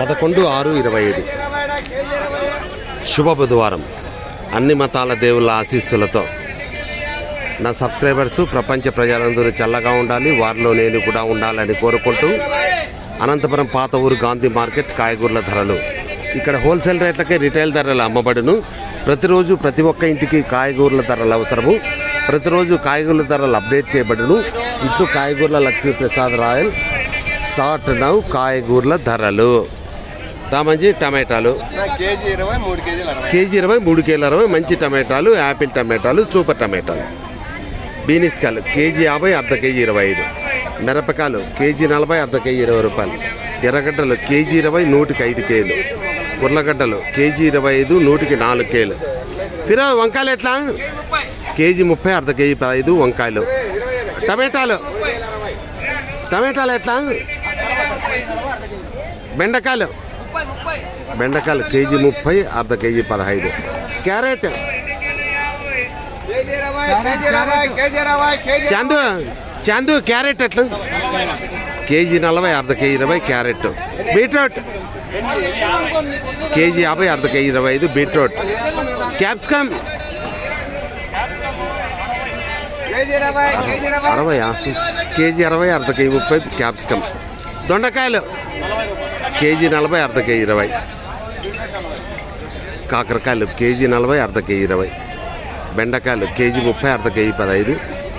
పదకొండు ఆరు ఇరవై ఐదు. శుభ బుధవారం అన్ని మతాల దేవుళ్ళ ఆశీస్సులతో. నా సబ్స్క్రైబర్స్ ప్రపంచ ప్రజలందరూ చల్లగా ఉండాలి వారిలో నేను కూడా ఉండాలని కోరుకుంటూ అనంతపురం పాత ఊరు గాంధీ మార్కెట్ కాయగూరల ధరలు. ఇక్కడ హోల్సేల్ రేట్లకే రిటైల్ ధరలు అమ్మబడును. ప్రతిరోజు ప్రతి ఒక్క ఇంటికి కాయగూరల ధరలు అవసరము. ప్రతిరోజు కాయగూరల ధరలు అప్డేట్ చేయబడును. ఇట్లు కాయగూరల లక్ష్మీప్రసాద్ రాయల్ స్టార్ట్ నౌ కాయగూరల ధరలు. రామంజీ టమాటాలు. కేజీ ఇరవై మూడు కేజీలు అరవై మంచి టమాటాలు యాపిల్ టమాటాలు సూపర్ టమాటాలు. బీనిస్కాయలు కేజీ యాభై అర్ధ కేజీ ఇరవై ఐదు. మిరపకాయలు కేజీ నలభై అర్ధ కేజీ ఇరవై రూపాయలు. ఎర్రగడ్డలు కేజీ ఇరవై నూటికి ఐదు కేలు ఉర్లగడ్డలు కేజీ ఇరవై ఐదు నూటికి నాలుగు కేలు ఫిరా వంకాయలు ఎట్లా? కేజీ ముప్పై అర్ధ కేజీ పదహైదు వంకాయలు. టమాటాలు. టమాటాలు ఎట్లా? బెండకాయలు. బెండకాయలు కేజీ ముప్పై అర్ధ కేజీ పదహైదు. క్యారెట్. చందు చందు చాందు క్యారెట్ ఎట్లు? కేజీ నలభై అర్ధ కేజీ ఇరవై క్యారెట్. బీట్రూట్. కేజీ యాభై అర్ధ కేజీ ఇరవై ఐదు బీట్రూట్. క్యాప్సికమ్. అరవై కేజీ అరవై అర్ధ కేజీ ముప్పై క్యాప్సికమ్. దొండకాయలు. కేజీ నలభై అర్ధ కేజీ ఇరవై. కాకరకాయలు కేజీ నలభై అర్ధ కేజీ ఇరవై. బెండకాయలు కేజీ ముప్పై అర్ధ కేజీ పదహైదు.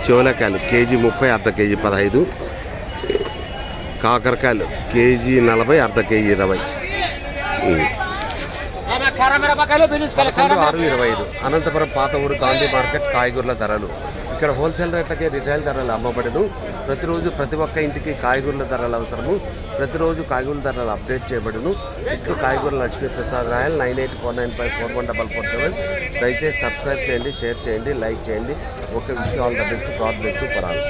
చోలకాయలు కేజీ ముప్పై అర్ధ కేజీ పదహైదు. కాకరకాయలు కేజీ నలభై అర్ధ కేజీ ఇరవై. ఆరు ఇరవై ఐదు. అనంతపురం పాత ఊరు గాంధీ మార్కెట్ కాయగూరల ధరలు. ఇక్కడ హోల్సేల్ రేట్లకే రిటైల్ ధరలు అమ్మబడును. ప్రతిరోజు ప్రతి ఒక్క ఇంటికి కాయగూరల ధరలు అవసరము. ప్రతిరోజు కాయగూరల ధరలు అప్డేట్ చేయబడును. ఇట్లు కాయగూరల Lakshmi Prasad Rayal nine eight four nine five four one double four seven. దయచేసి సబ్స్క్రైబ్ చేయండి షేర్ చేయండి లైక్ చేయండి. Okay wish all the best god best for all.